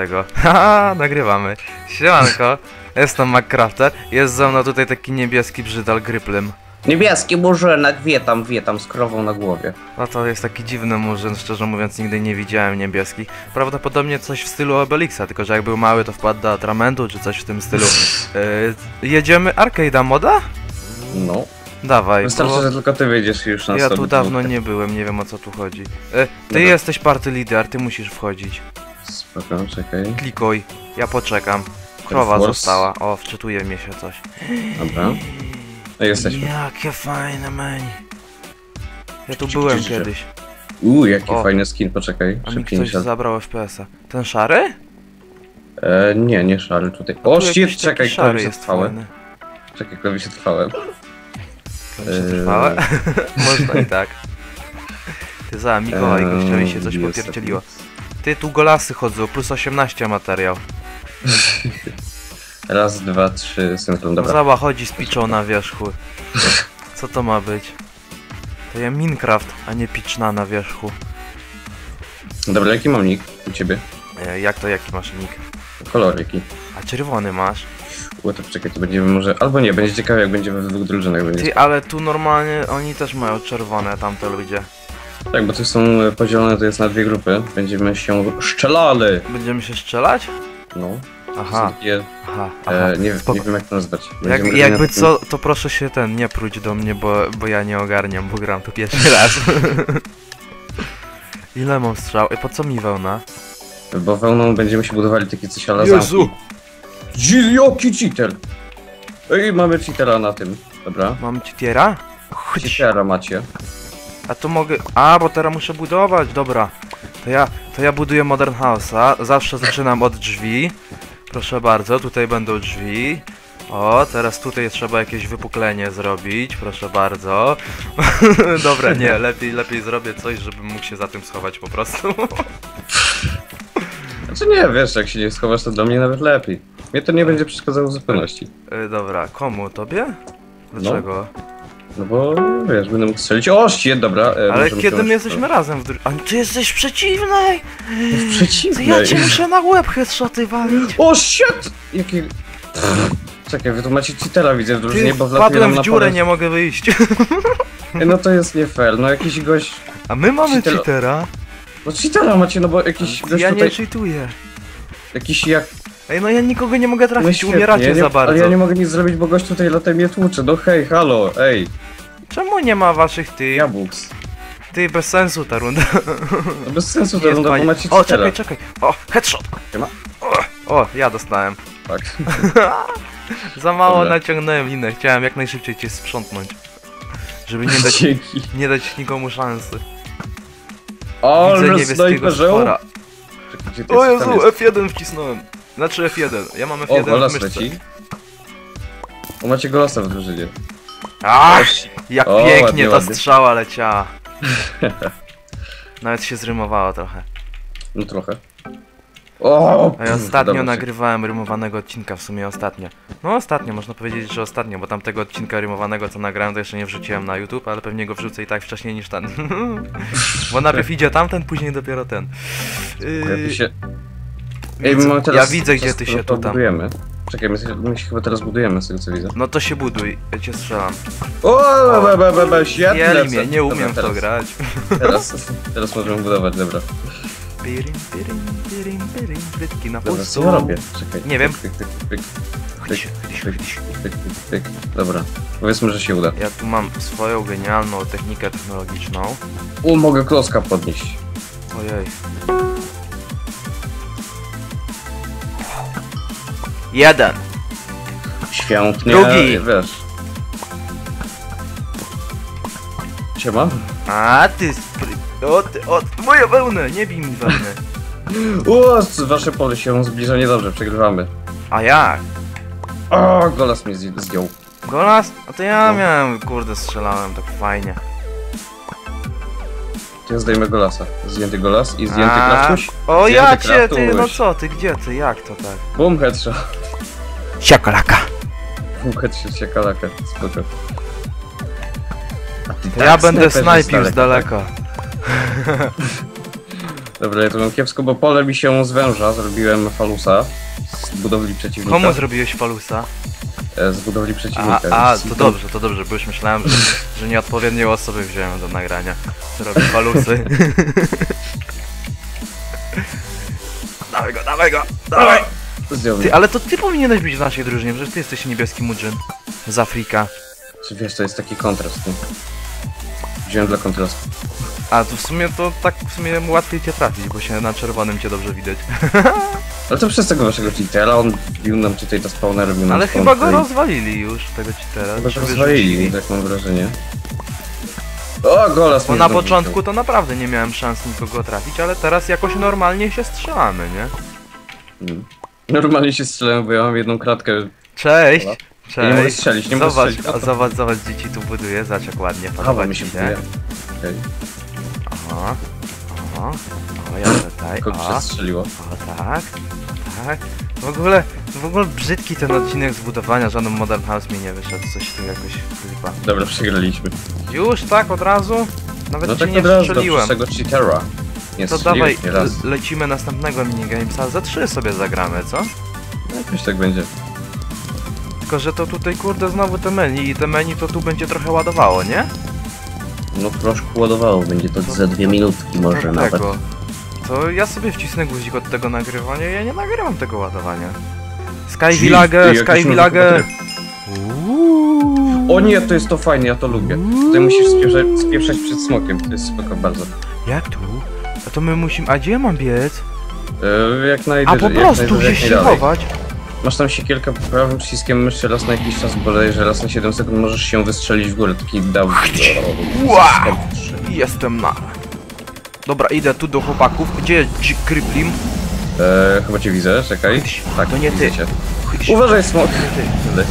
tego. Haha, nagrywamy. Siemanko, jestem MacCrafter. Jest ze mną tutaj taki niebieski brzydal Gryplem. Niebieski murzynek wie tam, wie tam z krową na głowie. No to jest taki dziwny murzyn, szczerze mówiąc nigdy nie widziałem niebieskich. Prawdopodobnie coś w stylu Obelixa, tylko że jak był mały to wpadł do atramentu czy coś w tym stylu. Yy, jedziemy Arcade'a moda? No. Dawaj, Wystarczy, bo że tylko ty wyjdziesz już na ja tu dawno nie byłem, nie wiem o co tu chodzi. E, ty Dobra. jesteś party leader, ty musisz wchodzić. Spoko, czekaj. Klikuj, ja poczekam. Krowa Force. została. O, wczytuje mnie się coś. Dobra. No jesteśmy. Jakie fajne menu. Ja tu byłem kiedyś, Uuu, jaki O. fajny skin, poczekaj. a mi ktoś zabrał FPS-a. Ten szary? e, Nie, nie szary tutaj. Tu O, jakiś shit, czekaj, klawisze jest trwałe. Czekaj, klawisze trwałe. Klawisze trwałe? Można i tak. Ty za, Mikołaj, Eee, gościowi się coś popierdzieliło. Ty, tu golasy chodzą, plus 18 materiał. Raz, dwa, trzy, synchrон, dobra. Zała chodzi z piczą na wierzchu. Co to ma być? To ja Minecraft, a nie piczna na wierzchu. Dobra, jaki mam nick u ciebie? E, jak to, jaki masz nick? Kolor jaki? A czerwony masz? U, to czekaj, to będziemy może... Albo nie, będzie ciekawe jak będzie we dwóch drużynach. Będzie Ty, ale tu normalnie oni też mają czerwone, tamte ludzie. Tak, bo tu są e, podzielone, to jest na dwie grupy. Będziemy się szczelali! Będziemy się strzelać? No. Aha, takie, aha, aha. e, nie, spoko. nie wiem jak to nazwać. Jak, jakby co, to proszę się ten, nie próć do mnie, bo, bo ja nie ogarniam, bo gram tu pierwszy raz. Ile mam strzał? I po co mi wełna? Bo wełną będziemy się budowali takie coś ala Jezu! Jaki cheater! Ej, mamy cheatera na tym. Dobra. Mam? Chodź. Cheatera macie. A to mogę... A, bo teraz muszę budować, dobra. To ja, to ja buduję Modern House'a. Zawsze zaczynam od drzwi. Proszę bardzo, tutaj będą drzwi. O, teraz tutaj trzeba jakieś wypuklenie zrobić, proszę bardzo. Dobra, nie, lepiej, lepiej zrobię coś, żebym mógł się za tym schować po prostu. Znaczy nie, wiesz, jak się nie schowasz, to dla mnie nawet lepiej. Mnie to nie będzie przeszkadzało w zupełności. E, Dobra, komu? Tobie? Dlaczego? No bo, wiesz, będę mógł strzelić. O, shit, dobra. E, Ale kiedy my jesteśmy razem w dru... A ty jesteś w przeciwnej! W To przeciwnej. ja cię muszę na łeb headshoty walić! O, shit! Jaki... Czekaj, wy tu macie cheatera, widzę w drużynie, bo wpadłem w dziurę, nie mogę wyjść. No to jest nie fair, no jakiś gość... A my mamy Cheatera. cheatera. No cheatera macie, no bo jakiś gość Ja nie tutaj... cheatuję. Jakiś jak... Ej, no ja nikogo nie mogę No trafić, świetnie, umieracie nie, za bardzo. Ale ja nie mogę nic zrobić, bo gość tutaj latem mnie tłucze. No hej, halo, ej, Czemu nie ma waszych ty? jabuks. Ty, bez sensu ta runda. No bez sensu Jest runda, bo macie O, czekaj, czekaj. O, headshot. Siema. O, o, ja dostałem. Tak. Za mało Dobra. naciągnąłem linę, chciałem jak najszybciej cię sprzątnąć. Żeby nie dać, Dzięki. nie dać nikomu szansy. O, Widzę niebieskiego stwora. Gdzie ty O jesteś? Tam Jezu, jest. F1 wcisnąłem. Znaczy F1, ja mam O, F1 w golas myszce. leci. O, macie golasa w drużynie. Ach, jak O, pięknie ładnie, ta ładnie. strzała leciała. Nawet się zrymowało trochę. No trochę. O, A ja pff, ostatnio dobra, nagrywałem rymowanego odcinka, w sumie ostatnio. No ostatnio, można powiedzieć, że ostatnio, bo tamtego odcinka rymowanego, co nagrałem, to jeszcze nie wrzuciłem na YouTube, ale pewnie go wrzucę i tak wcześniej niż ten. bo najpierw idzie tamten, później dopiero ten. Yy, Jakby się... Ej, my mamy teraz... ja widzę, gdzie teraz ty się tu tam. budujemy. Czekaj, my, się- my się chyba teraz budujemy, z tego co widzę. No to się buduj, ja cię strzelam. O, be, be, be, be, świetnie mnie, nie umiem w to grać. Teraz, teraz możemy budować, dobra. Pirim, pirim, pirim, pirim, frytki na Dobra, pustu. co ja robię? Czekaj. Nie wiem. Chodź, chodź, pyk, chodź. pyk, pyk, pyk. Dobra. Powiedzmy, że się uda. Ja tu mam swoją genialną technikę technologiczną. O, mogę kloska podnieść. Ojej. Jeden. Świętnie. Drugi. Wiesz. Siema. A ty spry... O, ty, o, moje wełnę, nie bij mi wełny. O, wasze pole się zbliża niedobrze, przegrywamy. A jak? O, golas mnie zdjął. Golas? A to ja No. miałem, kurde, strzelałem tak fajnie. Ja zdejmę golasa. Zdjęty golas i zdjęty A, kraftuś. O ja cię, ty, no co ty, gdzie ty, jak to tak? Boom, headshot. Siakalaka. Boom, headshot, siekalaka. Spoko. A ty To tak ja będę snajperzysz snajpił z daleka, tak? Dobra, ja to mam kiepsko, bo pole mi się zwęża. Zrobiłem falusa z budowli przeciwnika. Komu zrobiłeś falusa? E, Z budowli A, przeciwnika. a, to dobrze, to dobrze, bo już myślałem, że, że nieodpowiednie osoby wziąłem do nagrania. Co robi falusy. dawaj go, dawaj go, dawaj! Zdjąłem. Ty, ale to ty powinieneś być w naszej drużynie, przecież ty jesteś niebieski mudrzyn. Z Afrika. Czy wiesz, to jest taki kontrast, nie? Wziąłem dla kontrastu. A to w sumie to tak w sumie łatwiej cię trafić, bo się na czerwonym cię dobrze widać. Ale to przez tego waszego cheatera, on wbił nam tutaj do spawna, robił nam Ale chyba go rozwalili już, tego ci teraz. Chyba go rozwalili, tak mam wrażenie. O, golas Bo na początku to naprawdę nie miałem szans nikogo trafić, ale teraz jakoś normalnie się strzelamy, nie? wziął. Normalnie się strzelałem, bo ja mam jedną kratkę. Cześć! Dobra. Ja nie mogę Cześć! strzelić, nie mogę Zobacz, strzelić. a zobacz, zobacz, dzieci tu buduje, zobacz jak ładnie, podoba mi się buduje. Okej, Aha, aha, o ja tutaj, kogoś o, strzeliło. o tak, tak. W ogóle, w ogóle brzydki ten odcinek zbudowania, żaden Modern House mi nie wyszedł, coś tu jakoś lipa. Dobra, przegraliśmy. Już tak od razu? Nawet No ci tak nie od razu do strzeliłem. tego cheatera. Nie To dawaj, raz. lecimy następnego minigamesa, za trzy sobie zagramy, co? No, Jakoś tak będzie. Tylko, że to tutaj kurde znowu te menu i te menu to tu będzie trochę ładowało, nie? No troszkę ładowało, będzie to za dwie minutki może No nawet. tego. To ja sobie wcisnę guzik od tego nagrywania ja nie nagrywam tego ładowania. Sky Village, Sky Village. O nie, to jest to fajne, ja to lubię. Tutaj musisz spieszać, spieszać przed smokiem, to jest spoko bardzo. Jak tu? A to my musimy... A gdzie ja mam biec? E, jak A najwyżej, po jak prostu najwyżej, jak się najdalej. chować? Masz tam siekierkę prawym przyciskiem myszy raz na jakiś czas, bodajże raz na 7 sekund możesz się wystrzelić w górę, taki dał... Wow! Jestem na... Dobra, idę tu do chłopaków. Gdzie jest Dzik Kriplim? E, chyba cię widzę, czekaj. Tak, to nie widzę ty. Cię. Uważaj, smok! Ty. Leci.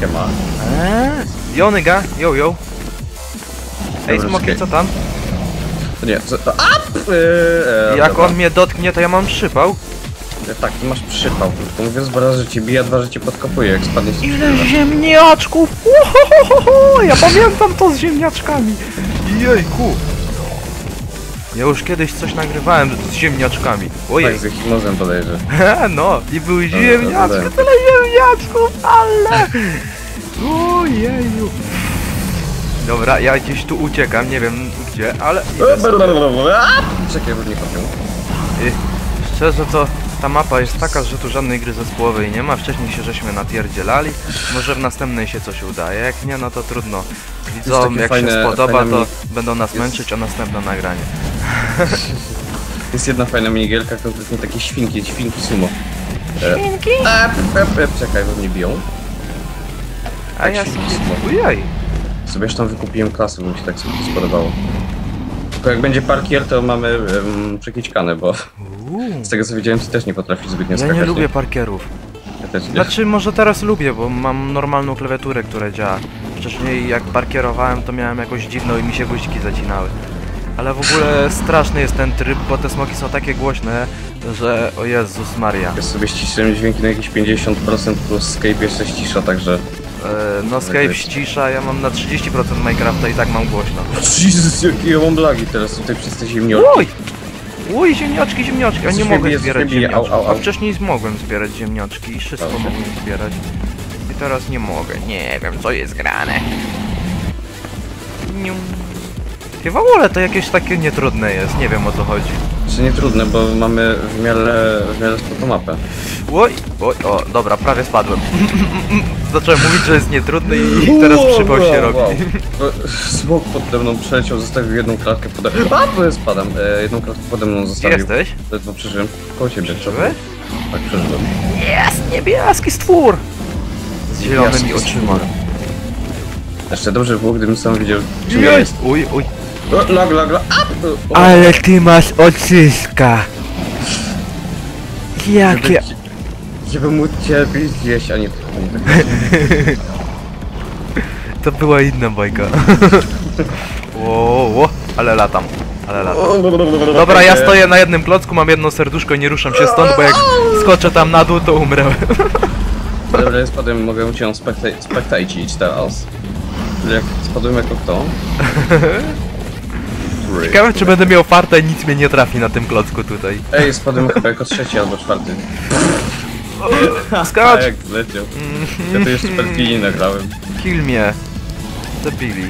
Siema. Eee? Yo, nigga, yo, yo. Ej, Dobra, smoki, czekaj. co tam? To nie, co to? A! E, e, Jak dobra. on mnie dotknie, to ja mam przypał. E, Tak, ty masz przypał, tylko mówiąc, bo raz, że cię bije, dwa, że cię podkopuje, jak spadniesz z Ile ziemniaczków! Uhohoho! Ja pamiętam to z ziemniaczkami! Jejku! Ja już kiedyś coś nagrywałem z ziemniaczkami. Ojej, Tak, z hipnozem bodajże. no i były dobra, ziemniaczki, dobra. tyle ziemniaczków, ale... Ojeju! Dobra, ja gdzieś tu uciekam, nie wiem gdzie, ale... Czekaj, bo nie kopią. Y, Szczerze to ta mapa jest taka, że tu żadnej gry zespołowej nie ma. Wcześniej się żeśmy napierdzielali. Może w następnej się coś uda. Jak nie, no to trudno. Widzom, takie jak fajne- się spodoba, to mi- będą nas jest- męczyć o następne nagranie. Jest jedna fajna minigielka, konkretnie takie świnki, świnki sumo. E, Świnki? Ep, ep, ep, czekaj, bo mnie biją. A tak ja sobie... Sobie tam wykupiłem klasy, bo mi się tak sobie spodobało. Tylko jak będzie parkier, to mamy um, przekićkane, bo Uuu. z tego co widziałem, ty też nie potrafisz zbytnio Ja skakać. nie lubię parkierów. Ja też nie. Znaczy, może teraz lubię, bo mam normalną klawiaturę, która działa. Wcześniej jak parkierowałem, to miałem jakąś dziwną i mi się guziki zacinały. Ale w ogóle straszny jest ten tryb, bo te smoki są takie głośne, że o Jezus Maria. Ja sobie ściszyłem dźwięki na jakieś 50% plus Skype jeszcze ścisza, także... E, no Skype ścisza, ja mam na 30% Minecrafta i tak mam głośno. Jezus, jakie ja mam lagi teraz tutaj przez te ziemnioki. Uj! Uj, ziemniaczki, ziemniaczki, a nie mogę zbierać au. A wcześniej mogłem zbierać ziemniaczki i wszystko mogłem zbierać. I teraz nie mogę, nie wiem co jest grane. Nium. I w ogóle to jakieś takie nietrudne jest, nie wiem o co chodzi. Czy nie trudne, bo mamy w miarę, w miarę spoko mapę. Oj, oj, o, dobra, prawie spadłem. Zacząłem mówić, że jest nietrudny i teraz przypał się robi. Smok pode mną przeleciał, zostawił jedną klatkę pode mną. A, tu jest spadam. E, jedną klatkę pode mną zostawił. jesteś? Ledwo przeżyłem. Koło ciebie. Przeżyłeś? Tak, przeżyłem. Jest niebieski stwór! Z zielonymi oczyma. Jeszcze dobrze było, gdybym sam widział, ja Jest! Uj, uj. Lag, lag, lag. A, Ale ty masz odzyska! Jakie... Żeby, żeby móc ciebie zjeść, a nie... To była inna bajka. Ło, ale latam, ale latam. Dobra, ja stoję na jednym klocku, mam jedno serduszko i nie ruszam się stąd, bo jak skoczę tam na dół, to umrę. Dobra, ja spadłem, mogę cię spektaj- spektajcić teraz. Jak spadłem jako kto? Ciekawe, czy będę miał farta i nic mnie nie trafi na tym klocku tutaj. Ej, spadłem chyba jako trzeci albo czwarty. A Skacz! jak leciał. Ja to jeszcze perfidnie nagrałem. Kill mnie. Zabili.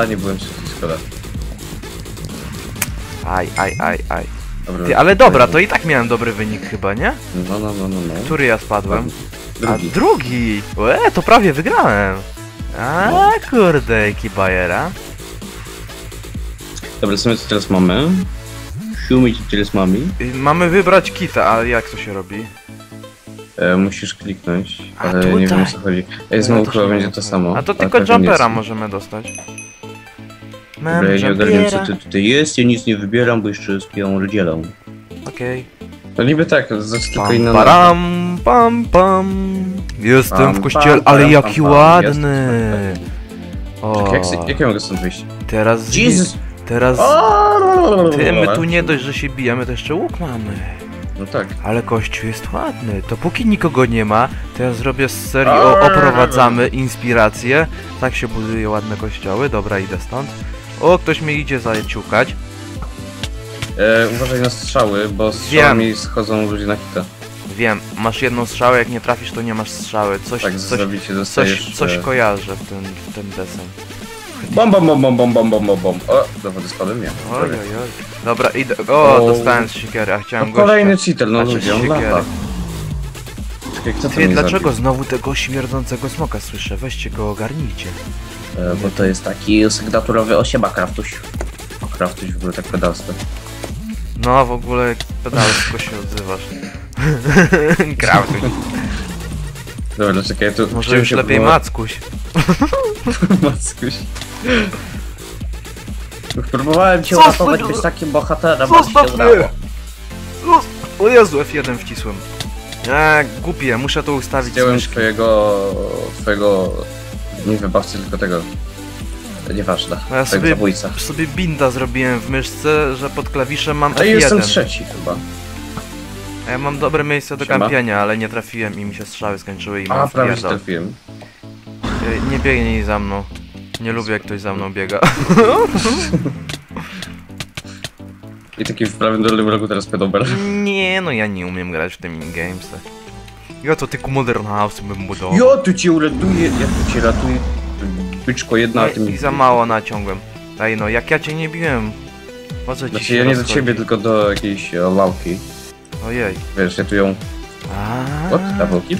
A, nie byłem trzeci, szkoda. Aj, aj, aj, aj. Dobra, Ty, ale dobra, to i tak miałem dobry wynik chyba, nie? No, no, no, no, no. Który ja spadłem? Drugi. A drugi! E, to prawie wygrałem. A kurde, jaki bajera. Dobra, co my tu teraz mamy? Tu teraz mamy? Mamy wybrać kita, a jak to się robi? E, musisz kliknąć, A ale nie wiem o co chodzi. Ej, Ja znowu chyba będzie to samo. A to ale tylko pewnie jumpera możemy dostać. Mam Dobra, ja nie ogarniam co to tutaj jest, ja nic nie wybieram, bo jeszcze z piją rozdzielam. Okej. No niby tak, znaczy tylko Pam, inna param, pam, pam. Jestem Pam, w kościele, ale param, jaki pam, pam. ładny. O, Tak, jak, jak ja mogę stąd wyjść? teraz... Jesus! Teraz... Ty, my tu nie dość, że się bijemy, to jeszcze łuk mamy. No tak. Ale kościół jest ładny. To póki nikogo nie ma, to ja zrobię z serii o, oprowadzamy inspiracje. Tak się buduje ładne kościoły. Dobra, idę stąd. O, ktoś mnie idzie zaciukać. E, uważaj na strzały, bo strzałami schodzą ludzie na hita. Wiem, masz jedną strzałę, jak nie trafisz, to nie masz strzały. Coś, Tak, coś, zabicie dostajesz... coś, coś e, kojarzę w ten, w ten desen. Bom, bom, bom, bom, bom, bom, bom, bom, bom. O, do wody spadłem, nie. Oj, oj, oj. Dobra, idę. O, O. dostałem z siekiery, a chciałem No, gościa. kolejny cheater, no Znaczy, ludzie, on lata. Czekaj, kto to Ty, mnie dlaczego zabił? znowu tego śmierdzącego smoka słyszę? Weźcie go, ogarnijcie. E, bo to jest taki sygnaturowy osieba Kraftuś. O, Kraftuś w ogóle tak pedalstwo. No, w ogóle jak pedalsko się odzywasz. Krawtuś. Dobra, czekaj, ja tu Może już się lepiej próbować- Mackuś. Mackuś. Próbowałem cię Zostaw uratować, być takim bohaterem, ale się Zostaw udało. O, Jezu, F1 wcisłem. Eee, głupie, muszę to ustawić Zdjąłem twojego... twojego... nie wybawcy, tylko tego... Nieważne, No ja twojego sobie- zabójca. Sobie binda zrobiłem w myszce, że pod klawiszem mam A ja jestem F1. trzeci chyba. Ja mam dobre miejsce do Siema. kampienia, ale nie trafiłem i mi się strzały skończyły i mam A, prawie się wpierdol. trafiłem. Ej, Nie biegnij za mną. Nie lubię jak ktoś za mną biega. I taki w prawym dolnym rogu teraz pedober. Nie, no ja nie umiem grać w te minigamesy. Ja to tylko Modern House bym budował. Ja tu cię uratuję, ja tu cię ratuję. Byczko jedna, a ty mi... i za mało naciągłem. Ej no, jak ja cię nie biłem? Po co ci Znaczy się ja nie do rozchodzi? ciebie, tylko do jakiejś e, lałki. Ojej. Wiesz, ja tu ją... What? Double kill?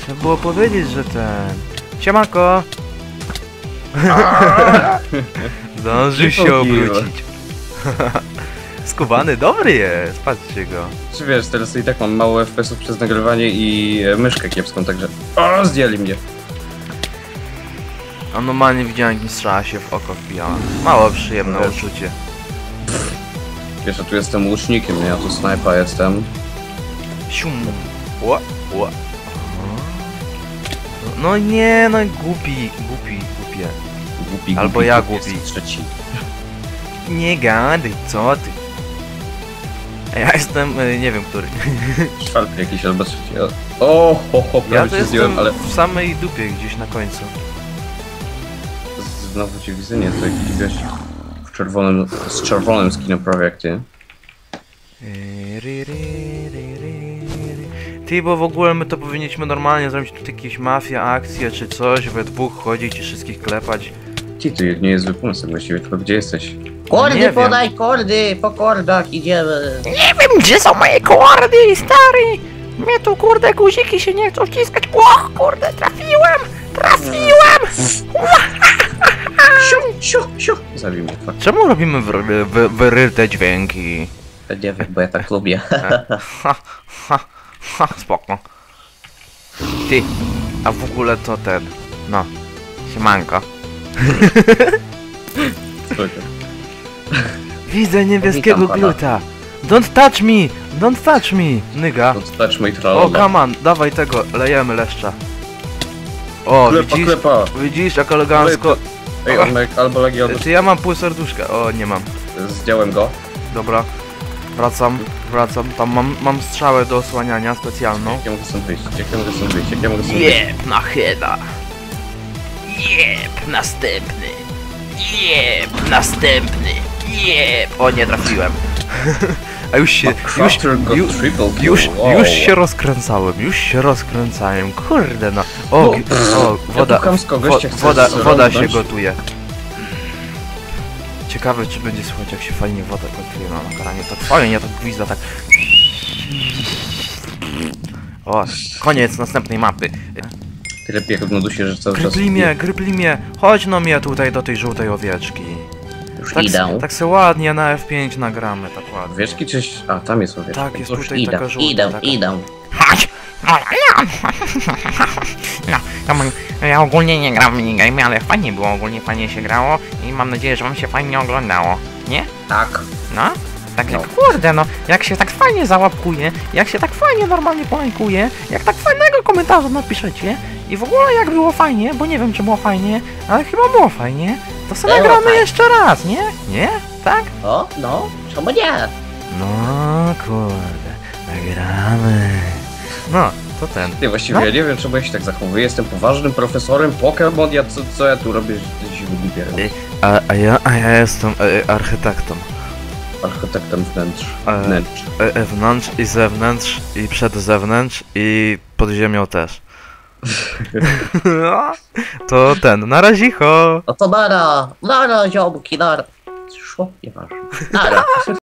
Trzeba było powiedzieć, że ten... Siemanko! Zdążył się obrócić. Skubany, dobry jest, patrzcie go. Czy wiesz, teraz i tak mam mało FPS-ów przez nagrywanie i e, myszkę kiepską, także... O, zdjęli mnie. A normalnie widziałem, jak mi strzała się w oko wbijała. Mało przyjemne Wiesz. uczucie. Wiesz, ja tu jestem łucznikiem? Ja tu snajpa jestem. Sium. Ła, ła. No nie, no głupi, głupi, głupie. Głupi, Albo głupi, ja głupi, głupi. Trzeci. Nie gadaj, co ty? Ja jestem, y, nie wiem który. Czwarty jakiś albo trzeci. O, ho, ho, Ja prawie to cię zdjąłem, ale... w samej dupie gdzieś na końcu. Znowu cię widzę, nie? To jakiś gość czerwonym, z czerwonym skinem prawie jak ty. Ry. Ty, bo w ogóle my to powinniśmy normalnie zrobić tu jakieś mafia, akcje czy coś, we dwóch chodzić i wszystkich klepać. Ty, to nie jest pomysł właściwie, tylko gdzie jesteś? nie Kordy wiem. podaj, kordy, po kordach idziemy. Nie wiem, gdzie są moje kordy, stary! Mnie tu, kurde, guziki się nie chcą wciskać. Och, kurde, trafiłem! Trafiłem! Siu, siu, siu! Zabij mnie, fuck. Czemu robimy wry- wy- wyryte dźwięki? Nie wiem, bo ja tak lubię. Ha, ha, ha, spoko. Ty, a w ogóle to ten, no, siemanko. Spoko. Widzę niebieskiego Witam pana. gluta. Don't touch me, don't touch me, nyga. Touch my O, troll. come on, dawaj tego, lejemy leszcza. O, Klepa, widzisz? klepa! Widzisz, jak elegancko. Ej, on ma albo lagi, albo... Czy ja mam pół serduszka? O, nie mam. Zdjąłem go. Dobra. Wracam, wracam. Tam mam, mam strzałę do osłaniania specjalną. Jak ja mogę stąd wyjść? Jak ja mogę stąd wyjść? Jak ja mogę stąd wyjść? Jeb na chyba. Jeb, następny. Jeb, następny. Jeb. O, nie trafiłem. A już się, już, już, już, wow. już się rozkręcałem, już się rozkręcałem, kurde no. O, No, o woda, Ja woda, woda się gotuje. Ciekawe, czy będzie słychać, jak się fajnie woda gotuje na nagraniu. Tak fajnie, tak gwizda, tak... O, koniec następnej mapy. Tyle piechot na dusie, że cały czas... Gryplimie, gryplimie, chodź no mnie tutaj do tej żółtej owieczki. Już Tak, idę. tak se ładnie na F5 nagramy, tak ładnie. Owieczki czy... A, tam jest owieczka. Tak, jest tutaj idę, taka żółta. idę, taka... idę. Chodź. No, ja, ogólnie nie gram w minigame, ale fajnie było, ogólnie fajnie się grało i mam nadzieję, że wam się fajnie oglądało, nie? Tak. No? Tak jak, No. kurde no, jak się tak fajnie załapkuje, jak się tak fajnie normalnie polajkuje, jak tak fajnego komentarza napiszecie i w ogóle jak było fajnie, bo nie wiem czy było fajnie, ale chyba było fajnie, to sobie Było nagramy fajnie. jeszcze raz, nie? Nie? Tak? O, no, czemu nie? No kurde, nagramy. No, to ten. Ty, właściwie No. ja nie wiem, czemu ja się tak zachowuję. Jestem poważnym profesorem Pokémon, ja co, co ja tu robię, że się wygubieram. Y- A, a, ja, a ja jestem e, architektem. Architektem wnętrz. E. Wnętrz. E, e, wnątrz i zewnątrz i przed zewnątrz i pod ziemią też. To ten, na razicho. No to nara, nara, ziomki, nara. Szło? Nieważne. Nara.